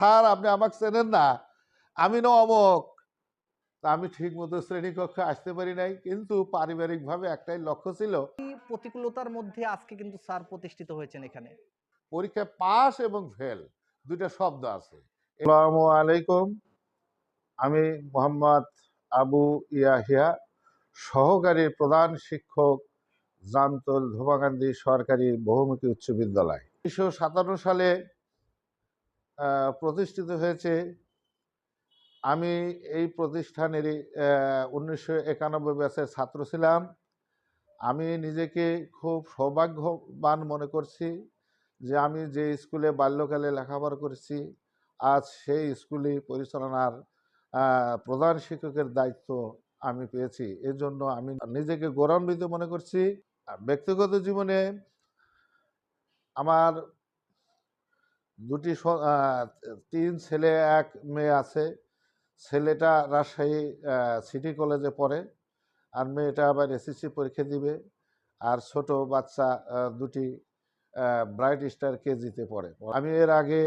Sir আপনি আমাকে চেনেন না। আমি না অমক। তা আমি ঠিক মতো শ্রেণীকক্ষে আসতে পারি নাই কিন্তু পারিবারিকভাবে একটাই লক্ষ্য ছিল। এই প্রতিকূলতার মধ্যে আজকে কিন্তু স্যার প্রতিষ্ঠিত হয়েছেন এখানে? পরীক্ষায় পাস এবং ফেল দুইটা শব্দ আছে। আসসালামু আলাইকুম। আমি মোহাম্মদ আবু ইয়াহিয়া সহকারী প্রধান শিক্ষক জামতল ধোমাকান্দি সরকারি বহুমুখী উচ্চ বিদ্যালয়। উনিশশো সাতান্ন সালে প্রতিষ্ঠিত হয়েছে। আমি এই প্রতিষ্ঠানেরই উনিশশো একানব্বই ব্যাচের ছাত্র ছিলাম। আমি নিজেকে খুব সৌভাগ্যবান মনে করছি যে আমি যে স্কুলে বাল্যকালে লেখাপড়া করেছি, আজ সেই স্কুলে পরিচালনার প্রধান শিক্ষকের দায়িত্ব আমি পেয়েছি। এর জন্য আমি নিজেকে গৌরবান্বিত মনে করছি। ব্যক্তিগত জীবনে আমার দুটি তিন ছেলে, এক মেয়ে আছে। ছেলেটা রাজশাহী সিটি কলেজে পড়ে। আর মেয়েটা আবার এসএসসি পরীক্ষা দিবে। আর ছোট বাচ্চা দুটি ব্রাইট স্টার কেজিতে পড়ে। আমি এর আগে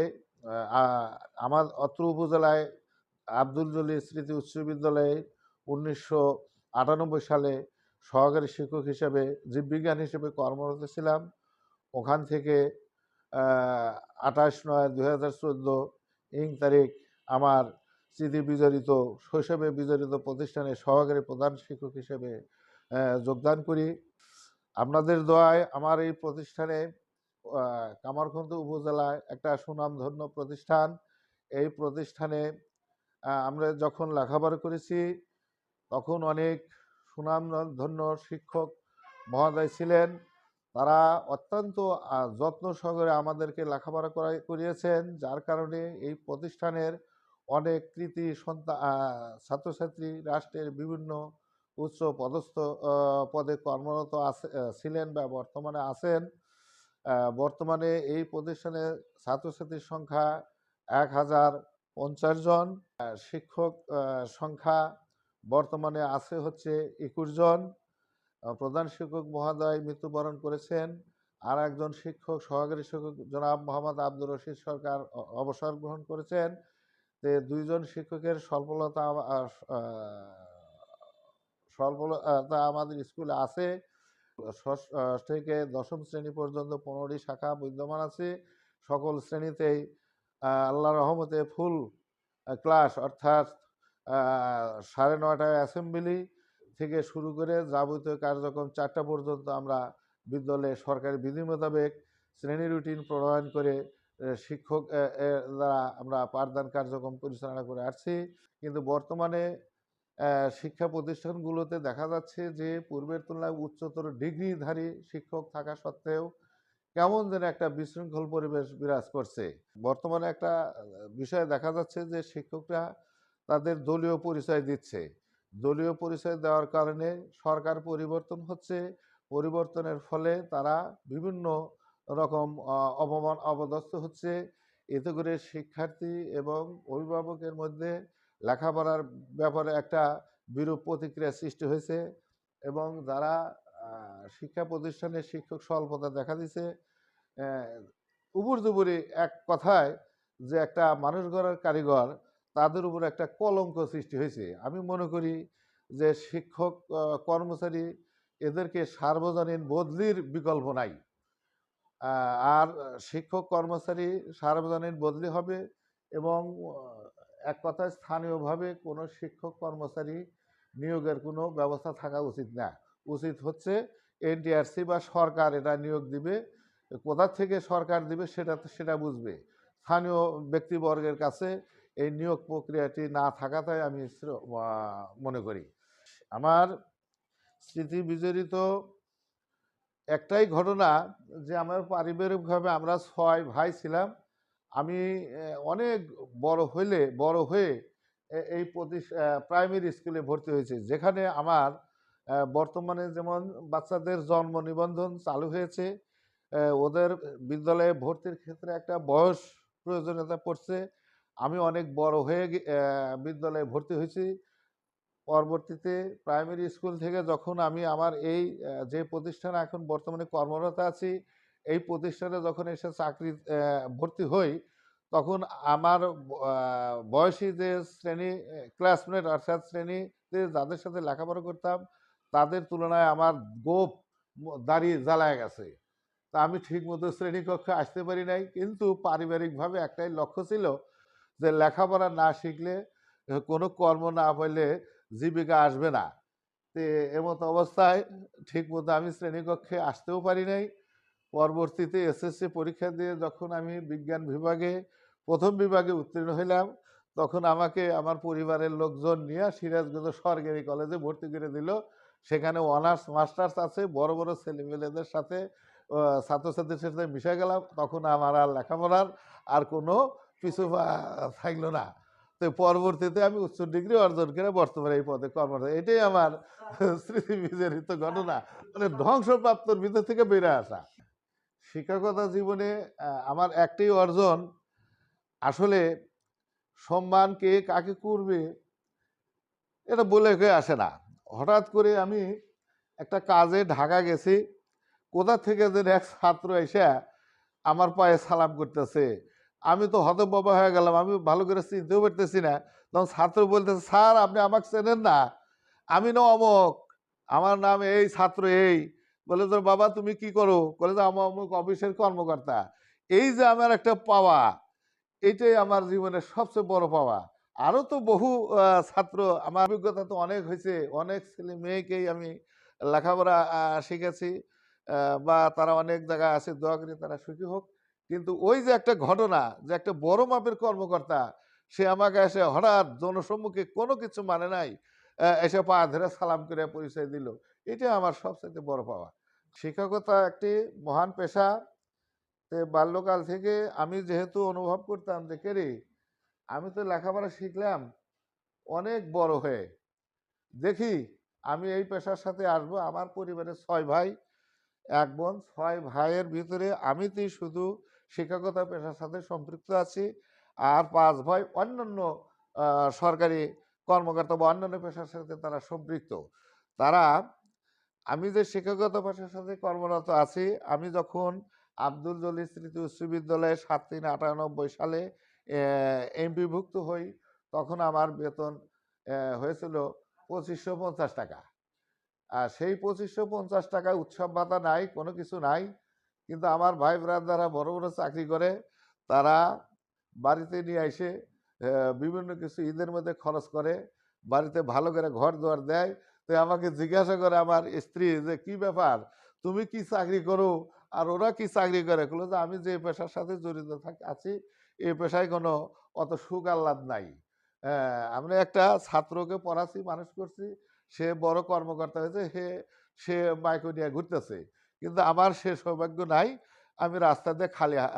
আমার অত্র উপজেলায় আব্দুল জলিল স্মৃতি উচ্চ বিদ্যালয়ে উনিশশো আটানব্বই সালে সহকারী শিক্ষক হিসেবে জীববিজ্ঞান হিসেবে কর্মরত ছিলাম। ওখান থেকে আঠাশ নয় দুই হাজার চোদ্দ ইং তারিখ আমার স্মৃতি বিজড়িত, শৈশবে বিজড়িত প্রতিষ্ঠানে সহকারী প্রধান শিক্ষক হিসেবে যোগদান করি। আপনাদের দোয়ায় আমার এই প্রতিষ্ঠানে কামারখন্দ উপজেলায় একটা সুনামধন্য প্রতিষ্ঠান। এই প্রতিষ্ঠানে আমরা যখন লেখাপড়া করেছি, তখন অনেক সুনামধন্য শিক্ষক মহোদয় ছিলেন। তারা অত্যন্ত যত্ন সহকারে আমাদেরকে লেখাপড়া করাই, করিয়েছেন, যার কারণে এই প্রতিষ্ঠানের অনেক কৃতি সন্তান ছাত্রছাত্রী, রাষ্ট্রের বিভিন্ন উচ্চ পদস্থ পদে কর্মরত ছিলেন বা বর্তমানে আছেন। বর্তমানে এই প্রতিষ্ঠানে ছাত্রছাত্রীর সংখ্যা এক হাজার পঞ্চাশ জন শিক্ষক সংখ্যা বর্তমানে আছে হচ্ছে একুশ জন। প্রধান শিক্ষক মহোদয় মৃত্যুবরণ করেছেন। আর একজন শিক্ষক সহকারী শিক্ষক জনাব মোহাম্মদ আব্দুর রশিদ সরকার অবসর গ্রহণ করেছেন। তে দুইজন শিক্ষকের স্বল্পলতা স্বল্পলতা আমাদের স্কুলে আছে। ষষ্ঠ থেকে দশম শ্রেণি পর্যন্ত পনেরোটি শাখা বিদ্যমান আছে। সকল শ্রেণীতেই আহ, আল্লাহর রহমতে ফুল ক্লাস অর্থাৎ সাড়ে নয়টায় অ্যাসেম্বলি থেকে শুরু করে যাবতীয় কার্যক্রম চারটা পর্যন্ত আমরা বিদ্যালয়ে সরকারি বিধি মোতাবেক শ্রেণি রুটিন প্রণয়ন করে শিক্ষক দ্বারা আমরা পাঠদান কার্যক্রম পরিচালনা করে আসছি। কিন্তু বর্তমানে শিক্ষা প্রতিষ্ঠানগুলোতে দেখা যাচ্ছে যে, পূর্বের তুলনায় উচ্চতর ডিগ্রিধারী শিক্ষক থাকা সত্ত্বেও কেমন যেন একটা বিশৃঙ্খল পরিবেশ বিরাজ করছে। বর্তমানে একটা বিষয় দেখা যাচ্ছে যে, শিক্ষকরা তাদের দলীয় পরিচয় দিচ্ছে। দলীয় পরিচয় দেওয়ার কারণে সরকার পরিবর্তন হচ্ছে। পরিবর্তনের ফলে তারা বিভিন্ন রকম অপমান অপদস্থ হচ্ছে। এতে করে শিক্ষার্থী এবং অভিভাবকের মধ্যে লেখাপড়ার ব্যাপারে একটা বিরূপ প্রতিক্রিয়া সৃষ্টি হয়েছে এবং যারা শিক্ষা প্রতিষ্ঠানে শিক্ষক স্বল্পতা দেখা দিছে উপর দুপুরি এক কথায় যে একটা মানুষ গড়ার কারিগর তাদের উপর একটা কলঙ্ক সৃষ্টি হয়েছে। আমি মনে করি যে শিক্ষক কর্মচারী এদেরকে সার্বজনীন বদলির বিকল্প নাই। আর শিক্ষক, কর্মচারী সার্বজনীন বদলি হবে এবং এক কথায় স্থানীয়ভাবে কোনো শিক্ষক, কর্মচারী নিয়োগের কোনো ব্যবস্থা থাকা উচিত না। উচিত হচ্ছে এনটিআরসি বা সরকার এটা নিয়োগ দিবে, কোথা থেকে সরকার দিবে সেটা সেটা বুঝবে। স্থানীয় ব্যক্তিবর্গের কাছে এই নিয়োগ প্রক্রিয়াটি না থাকাটাই আমি মনে করি। আমার স্মৃতি বিজড়িত একটাই ঘটনা যে আমার পারিবারিকভাবে আমরা ছয় ভাই ছিলাম। আমি অনেক বড় হইলে, বড় হয়ে এই প্রাইমারি স্কুলে ভর্তি হয়েছে। যেখানে আমার বর্তমানে যেমন বাচ্চাদের জন্ম নিবন্ধন চালু হয়েছে ওদের বিদ্যালয়ে ভর্তির ক্ষেত্রে একটা বয়স প্রয়োজনীয়তা পড়ছে। আমি অনেক বড় হয়ে বিদ্যালয়ে ভর্তি হয়েছি। পরবর্তীতে প্রাইমারি স্কুল থেকে যখন আমি আমার এই যে প্রতিষ্ঠানে এখন বর্তমানে কর্মরত আছি, এই প্রতিষ্ঠানে যখন এসে চাকরি ভর্তি হই, তখন আমার বয়সী যে শ্রেণি ক্লাসমেট অর্থাৎ শ্রেণীতে যাদের সাথে লেখাপড়া করতাম, তাদের তুলনায় আমার গোপ ম- দাড়ি জ্বালায় গেছে। তা আমি ঠিক মতো শ্রেণীকক্ষে আসতে পারি নাই, কিন্তু পারিবারিকভাবে একটাই লক্ষ্য ছিল যে লেখাপড়া না শিখলে কোনো কর্ম না পাইলে জীবিকা আসবে না। তো এমত অবস্থায় ঠিক মতো আমি শ্রেণীকক্ষে আসতেও পারি নাই। পরবর্তীতে এসএসসি পরীক্ষা দিয়ে যখন আমি বিজ্ঞান বিভাগে, প্রথম বিভাগে উত্তীর্ণ হইলাম, তখন আমাকে আমার পরিবারের লোকজন নিয়ে সিরাজগঞ্জ সরকারি কলেজে ভর্তি করে দিল। সেখানে অনার্স, মাস্টার্স আছে, বড় বড় ছেলেমেয়েদের সাথে ছাত্রছাত্রীর সাথে মিশে গেলাম। তখন আমার আর লেখাপড়ার আর কোনো পিছু থাকল না। তো পরবর্তীতে আমি উচ্চ ডিগ্রি অর্জন করে বর্তমানে এই পদে কর্মরত। এটাই আমার স্মৃতি বিজড়িত ঘটনা। মানে ধ্বংসপ্রাপ্তর ভিতর থেকে বেড়ে আসা। শিক্ষকতা জীবনে আমার একটাই অর্জন আসলে সম্মান কে কাকে করবে এটা বলে কেউ আসে না। হঠাৎ করে আমি একটা কাজে ঢাকা গেছি। কোথা থেকে যেন এক ছাত্র এসে আমার পায়ে সালাম করতেছে। আমি তো হতবাবা হয়ে গেলাম, আমি ভালো করে চিনতেও পারতেছি না। তখন ছাত্র বলতেছে, স্যার, আপনি আমাকে চেনেন না। আমি না অমক, আমার নাম এই, ছাত্র এই। বলে, তোর বাবা, তুমি কি করো? বলে আমার অমুক অফিসের কর্মকর্তা। এই যে আমার একটা পাওয়া এইটাই আমার জীবনের সবচেয়ে বড় পাওয়া। আরও তো বহু ছাত্র, আমার অভিজ্ঞতা তো অনেক হয়েছে। অনেক ছেলে মেয়েকেই আমি লেখাপড়া শিখেছি। বা তারা অনেক জায়গায় আছে, দোয়া করি তারা সুখী হোক। কিন্তু ওই যে একটা ঘটনা যে একটা বড় মাপের কর্মকর্তা, সে আমাকে এসে হঠাৎ জনসম্মুখে কোনো কিছু মানে নাই এসে পা ধরে সালাম করে পরিচয় দিল। এটা আমার সবচেয়ে বড় পাওয়া। শিক্ষকতা একটি মহান পেশা। তে বাল্যকাল থেকে আমি যেহেতু অনুভব করতাম যে, কে রে? আমি তো লেখাপড়া শিখলাম অনেক বড় হয়ে। দেখি, আমি এই পেশার সাথে আসব আমার পরিবারের ছয় ভাই। এক বোন, ছয় ভাইয়ের ভিতরে আমি আমিতেই শুধু শিক্ষকতা পেশার সাথে সম্পৃক্ত আছি। আর পাঁচ ভাই অন্যান্য সরকারি কর্মকর্তা বা অন্যান্য পেশার সাথে তারা সম্পৃক্ত। তারা, আমি যে শিক্ষকতা পেশার সাথে কর্মরত আছি, আমি যখন আব্দুল জলিল স্মৃতি উচ্চ বিদ্যালয়ে সাত তিন আটানব্বই সালে এমপিভুক্ত হই, তখন আমার বেতন হয়েছিল পঁচিশশো পঞ্চাশ টাকা। আর সেই পঁচিশশো পঞ্চাশ টাকা উৎসব ভাতা নাই, কোনো কিছু নাই। কিন্তু আমার ভাই ব্রাদাররা বড় বড় চাকরি করে, তারা বাড়িতে নিয়ে এসে বিভিন্ন কিছু ঈদের মধ্যে খরচ করে, বাড়িতে ভালো করে ঘর দুয়ার দেয়। তো আমাকে জিজ্ঞাসা করে আমার স্ত্রী যে, কি ব্যাপার? তুমি কি চাকরি করো? আর ওরা কি চাকরি করে? বলল যে, আমি যে পেশার সাথে জড়িত থাকি, আছি এই পেশায় কোনো অত সুখ আহ্লাদ নাই আমরা একটা ছাত্রকে পড়াচ্ছি, মানুষ করছি, সে বড় কর্মকর্তা হয়েছে সে সে মাইকো নিয়ে ঘুরতেছে। কিন্তু আমার সে সৌভাগ্য নাই। আমি রাস্তা দিয়ে খালি আহ,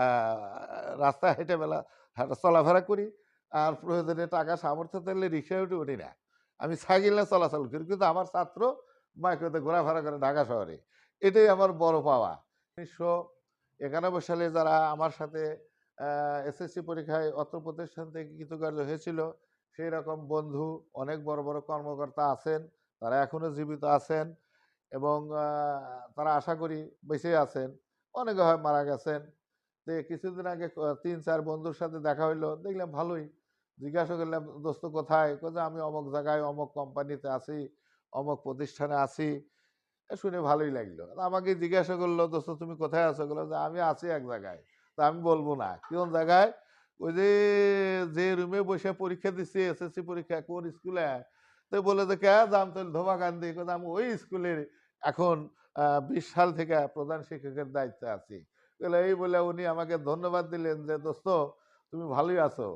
রাস্তায় হেঁটে বেলা চলাফেরা করি। আর প্রয়োজনে টাকা সামর্থ্য থাকলে রিক্সায় উঠে উঠি না। আমি সাইকেলে চলাচল করি। কিন্তু আমার ছাত্র মাইক্রোতে ঘোরাফেরা করে ঢাকা শহরে। এটাই আমার বড় পাওয়া। উনিশশো একানব্বই সালে যারা আমার সাথে এসএসসি পরীক্ষায় অত্র প্রতিষ্ঠান থেকে কৃতকার্য হয়েছিল সেই রকম বন্ধু অনেক বড় বড় কর্মকর্তা আছেন তারা এখনও জীবিত আছেন। এবং তারা আশা করি বেঁচে আছেন। অনেকে হয় মারা গেছেন। তো কিছুদিন আগে তিন, চার বন্ধুর সাথে দেখা হইল, দেখলাম ভালোই। জিজ্ঞাসা করলাম, দোস্ত, কোথায়? কোথায় আমি অমুক জায়গায়, অমুক কোম্পানিতে আছি, অমুক প্রতিষ্ঠানে আছি। শুনে ভালোই লাগল। আমাকে জিজ্ঞাসা করল, দোস্ত, তুমি কোথায় আছো? বলল যে, আমি আছি এক জায়গায়। তা আমি বলব না। কোন জায়গায়? ওই যে যে রুমে বসে পরীক্ষা দিচ্ছি এসএসসি পরীক্ষা, কোন স্কুলে তো বলে যে, কে? যাম তো ধোমাকান্দি কোথায় আমি ওই স্কুলের এখন বিশ সাল থেকে প্রধান শিক্ষকের দায়িত্বে আছি। বলে, এই বলে উনি আমাকে ধন্যবাদ দিলেন যে, দোস্ত, তুমি ভালোই আছো।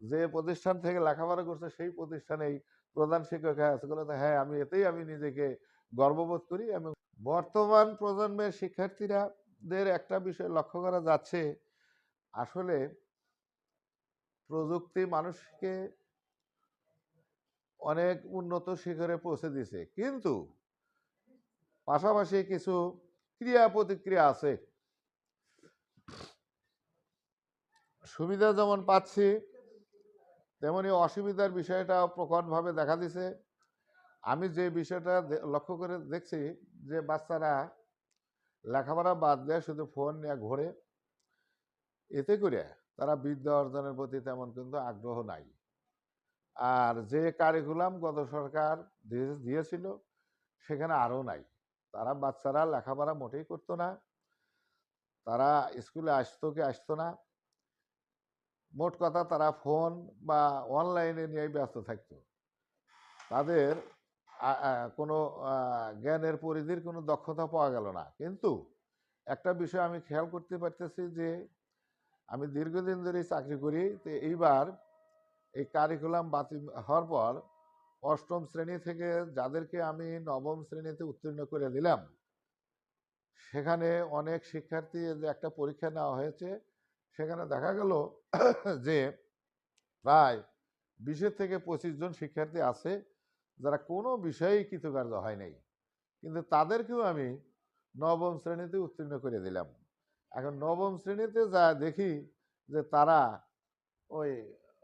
যে প্রতিষ্ঠান থেকে লেখাপড়া করছে, সেই প্রতিষ্ঠানেই প্রধান শিক্ষক আছে। বলে হ্যাঁ আমি এতেই আমি নিজেকে গর্ববোধ করি এবং বর্তমান প্রজন্মের শিক্ষার্থীরাদের একটা বিষয় লক্ষ্য করা যাচ্ছে। আসলে প্রযুক্তি মানুষকে অনেক উন্নত শিখরে পৌঁছে দিছে। কিন্তু পাশাপাশি কিছু ক্রিয়া প্রতিক্রিয়া আছে। সুবিধা যেমন পাচ্ছি, তেমনি অসুবিধার বিষয়টা প্রকটভাবে দেখা দিছে। আমি যে বিষয়টা লক্ষ্য করে দেখছি যে বাচ্চারা লেখাপড়া বাদ দেয় শুধু ফোন নিয়ে ঘোরে। এতে করে তারা বিদ্যা অর্জনের প্রতি তেমন কিন্তু আগ্রহ নাই। আর যে কারিকুলাম গত সরকার দিয়ে- দিয়েছিল, সেখানে আরও নাই। তারা বাচ্চারা লেখাপড়া মোটেই করতো না। তারা স্কুলে আসতো কি আসতো না। মোট কথা তারা ফোন বা অনলাইনে নিয়ে ব্যস্ত থাকতো। তাদের কোনো জ্ঞানের পরিধির কোনো দক্ষতা পাওয়া গেল না। কিন্তু একটা বিষয় আমি খেয়াল করতে পারতেছি যে, আমি দীর্ঘদিন ধরেই চাকরি করি, তো এইবার এই কারিকুলাম বাতিল হওয়ার পর অষ্টম শ্রেণি থেকে যাদেরকে আমি নবম শ্রেণীতে উত্তীর্ণ করে দিলাম, সেখানে অনেক শিক্ষার্থী যে একটা পরীক্ষা নেওয়া হয়েছে, সেখানে দেখা গেল যে প্রায় বিশের থেকে পঁচিশ জন শিক্ষার্থী আছে যারা কোনো বিষয়েই কৃতকার্য হয় নাই। কিন্তু তাদেরকেও আমি নবম শ্রেণীতে উত্তীর্ণ করে দিলাম। এখন নবম শ্রেণীতে যা দেখি যে তারা ওই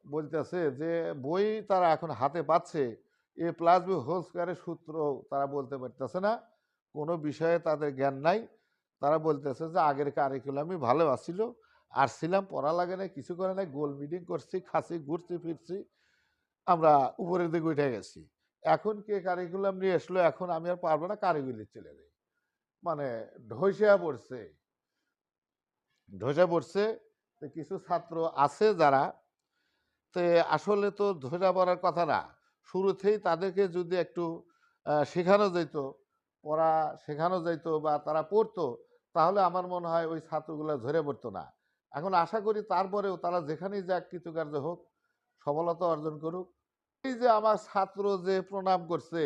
বলতেছে যে, বই তারা এখন হাতে পাচ্ছে, এ প্লাস বি হোল স্কোয়ারের সূত্র তারা বলতে পারতেছে না, কোনো বিষয়ে তাদের জ্ঞান নাই। তারা বলতেছে যে, আগের কারিকুলামই ভালো আসছিল আসছিলাম পড়া লাগে না কিছু করে নাই, গোল মিটিং করছি খাসি ঘুরছি, ফিরছি, আমরা উপরের দিকে উঠে গেছি। এখন কে কারিকুলাম নিয়ে আসলো, এখন আমি আর পারব না কারিগুলি চলে যাই। মানে ঢইসা পড়ছে। ঢইসা পড়ছে কিছু ছাত্র আছে যারা তো আসলে তো ধরা পড়ার কথা না। শুরুতেই তাদেরকে যদি একটু শেখানো যেত পড়া শেখানো যেত বা তারা পড়তো, তাহলে আমার মনে হয় ওই ছাত্রগুলো ঝরে পড়তো না। এখন আশা করি তারপরেও তারা যেখানেই যাক কৃতকার্য হোক, সফলতা অর্জন করুক। এই যে আমার ছাত্র যে প্রণাম করছে,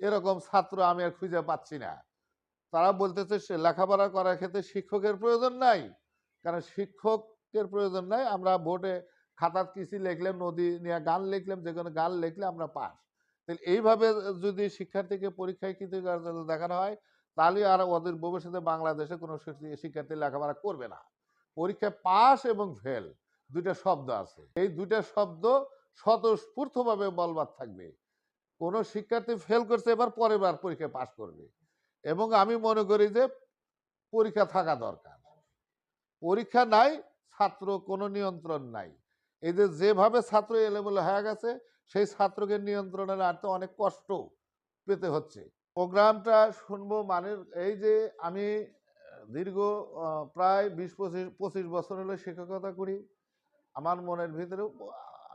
এরকম ছাত্র আমি আর খুঁজে পাচ্ছি না। তারা বলতেছে সে লেখাপড়া করার ক্ষেত্রে শিক্ষকের প্রয়োজন নাই। কারণ শিক্ষকের প্রয়োজন নাই। আমরা বোর্ডে খাতার কিছু লিখলাম নদী নিয়ে গান লিখলাম যে কোনো গান লিখলে আমরা পাস। তাহলে এইভাবে যদি শিক্ষার্থীকে পরীক্ষায় কৃতকার্য দেখানো হয়, তাহলে আর ওদের ভবিষ্যতে বাংলাদেশে কোনো শিক্ষার্থী- লেখাপড়া করবে না। পরীক্ষায় পাস এবং ফেল, দুইটা শব্দ আছে। এই দুইটা শব্দ স্বতঃস্ফূর্তভাবে বলবার থাকবে। কোনো শিক্ষার্থী ফেল করছে, এবার পরের বার পরীক্ষায় পাস করবে। এবং আমি মনে করি যে পরীক্ষা থাকা দরকার। পরীক্ষা নাই, ছাত্র কোনো নিয়ন্ত্রণ নাই। এই যেভাবে ছাত্র এলেবেলে হয়ে গেছে, সেই ছাত্রকে নিয়ন্ত্রণে আনতে অনেক কষ্ট পেতে হচ্ছে। প্রোগ্রামটা শুনব মানে এই যে আমি, দীর্ঘ প্রায় বিশ পঁচিশ পঁচিশ বছর হলো শিক্ষকতা করি। আমার মনের ভিতরে,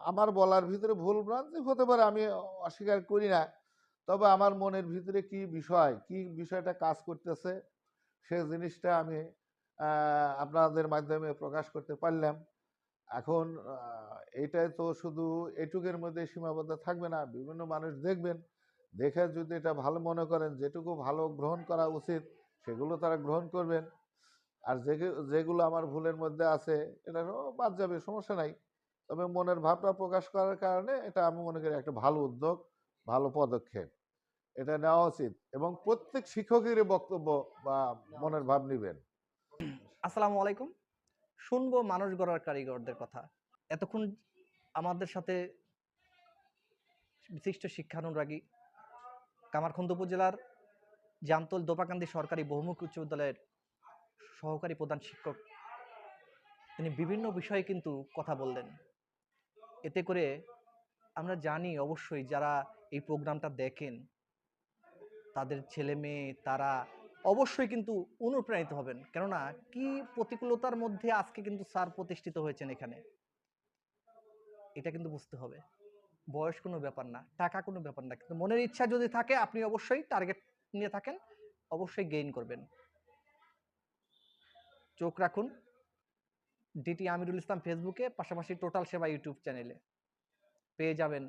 আমার বলার ভিতরে ভুল ভ্রান্তি হতে পারে, আমি অস্বীকার করি না। তবে আমার মনের ভিতরে কি বিষয়, কি বিষয়টা কাজ করতেছে, সে জিনিসটা আমি আপনাদের মাধ্যমে প্রকাশ করতে পারলাম। এখন এটাই তো শুধু এটুকের মধ্যে সীমাবদ্ধ থাকবে না, বিভিন্ন মানুষ দেখবেন, দেখে যদি এটা ভালো মনে করেন, যেটুকু ভালো গ্রহণ করা উচিত, সেগুলো তারা গ্রহণ করবেন। আর যেগুলো আমার ভুলের মধ্যে আছে, এটা বাদ যাবে, সমস্যা নাই। তবে মনের ভাবটা প্রকাশ করার কারণে এটা আমি মনে করি একটা ভালো উদ্যোগ, ভালো পদক্ষেপ। এটা নেওয়া উচিত এবং প্রত্যেক শিক্ষকেরই বক্তব্য বা মনের ভাব নেবেন। আসসালামু আলাইকুম। শুনব মানুষ গড়ার কারিগরদের কথা। এতক্ষণ আমাদের সাথে বিশিষ্ট শিক্ষানুরাগী কামারখন্দ উপজেলার জামতল দোপাকান্দি সরকারি বহুমুখী উচ্চ বিদ্যালয়ের সহকারী প্রধান শিক্ষক, তিনি বিভিন্ন বিষয়ে কিন্তু কথা বললেন। এতে করে আমরা জানি অবশ্যই যারা এই প্রোগ্রামটা দেখেন, তাদের ছেলে মেয়ে তারা অবশ্যই কিন্তু অনুপ্রাণিত হবেন। কেননা কি প্রতিকূলতার মধ্যে আজকে কিন্তু স্যার প্রতিষ্ঠিত হয়েছেন এখানে? এটা কিন্তু বুঝতে হবে। বয়স কোনো ব্যাপার না, টাকা কোনো ব্যাপার না। কিন্তু মনের ইচ্ছা যদি থাকে, আপনি অবশ্যই টার্গেট নিয়ে থাকেন, অবশ্যই গেইন করবেন। চোখ রাখুন। ডিটি আমিরুল ইসলাম ফেসবুকে পাশাপাশি টোটাল সেবা ইউটিউব চ্যানেলে পেয়ে যাবেন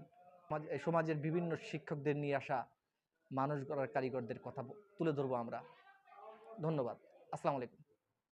সমাজের বিভিন্ন শিক্ষকদের নিয়ে আসা মানুষ গড়ার কারিগরদের কথা তুলে ধরবো আমরা। ধন্যবাদ। আসসালামু আলাইকুম।